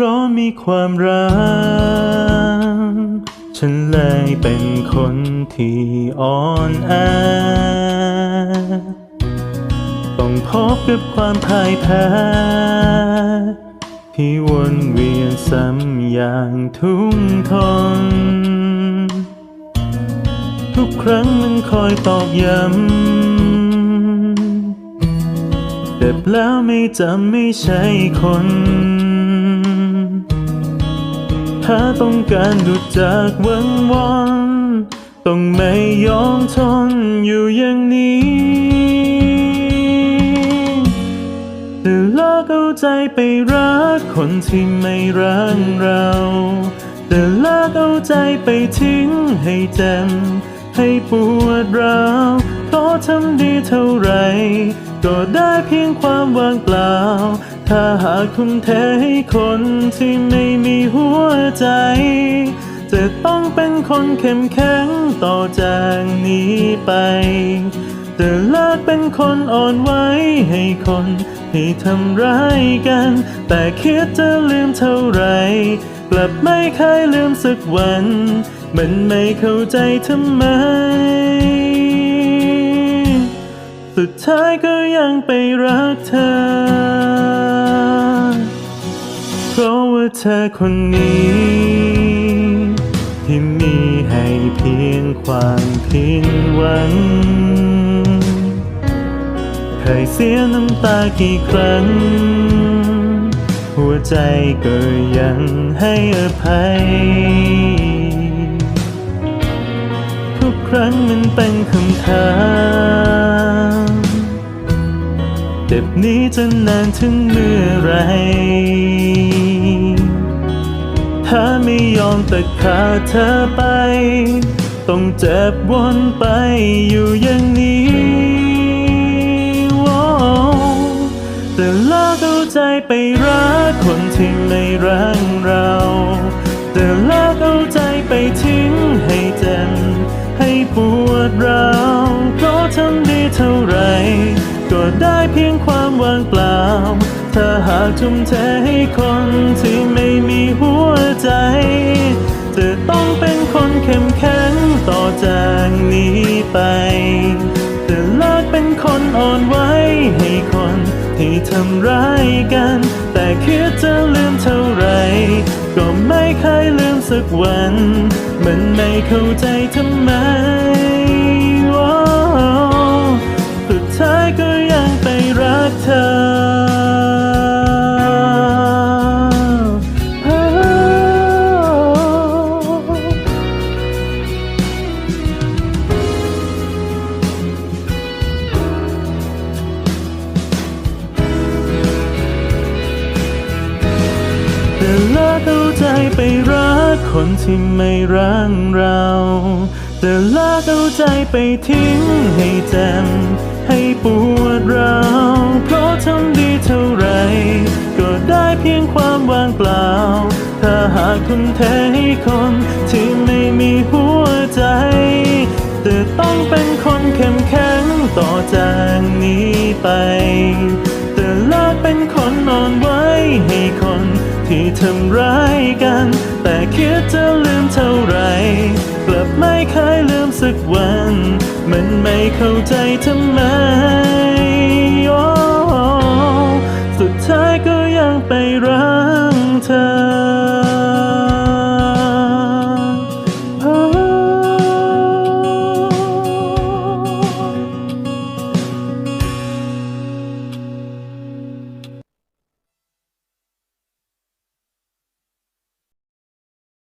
เพราะมีความรัก ฉันเลยเป็นคนที่อ่อนแอ ต้องพบกับความพ่ายแพ้ ที่วนเวียนซ้ำอย่างทุ่มทน ทุกครั้งมันคอยตอกย้ำเจ็บแล้วไม่จำไม่ใช่คน ถ้าต้องการหลุดจากวังวอนต้องไม่ยอมทนอยู่อย่างนี้จะเลิกเอาใจไปรักคนที่ไม่รักเราจะเลิกเอาใจไปทิ้งให้เจ็บให้ปวดร้าวเพราะทำดีเท่าไหร ก็ได้เพียงความว่างเปล่า ถ้าหากทุ่มเทให้คนที่ไม่มีหัวใจ จะต้องเป็นคนเข้มแข็งต่อจากนี้ไปจะเลิกเป็นคนอ่อนไหวให้คนที่ทำร้ายกัน แต่คิดจะลืมเท่าไหรกลับไม่เคยลืมสักวัน มันไม่เข้าใจทำไม สุดท้ายก็ยังไปรักเธอ เพราะว่าเธอคนนี้ ที่มีให้เพียงความผิดหวัง เคยเสียน้ำตากี่ครั้ง หัวใจก็ยังให้อภัยทุกครั้งมันเป็นคำถาม เจ็บนี้จะนานถึงเมื่อไร ถ้าไม่ยอมตัดขาดเธอไป ต้องเจ็บวนไปอยู่อย่างนี้ว้าวแต่ลิกเอาใจไปรักคนที่ไม่รักเรา เพียงความว่างเปล่า ถ้าหากทุ่มเทให้คนที่ไม่มีหัวใจ จะต้องเป็นคนเข้มแข็งต่อจากนี้ไปจะเลิกเป็นคนอ่อนไหวให้คนที่ทำร้ายกัน แต่คิดจะลืมเท่าไหรก็ไม่เคยลืมสักวัน มันไม่เข้าใจทำไม ใจไปรักคนที่ไม่รักเรา แต่ลิกเอาใจไปทิ้งให้เจ็บให้ปวดร้าวเพราะทำดีเท่าไร ก็ได้เพียงความว่างเปล่า ถ้าหากคุณเทให้คนที่ไม่มีหัวใจจะต้องเป็นคนเข้มแข็งต่อจากนี้ไป ทำร้ายกัน แต่คิดจะลืมเท่าไร กลับไม่เคยลืมสักวัน มันไม่เข้าใจทำไม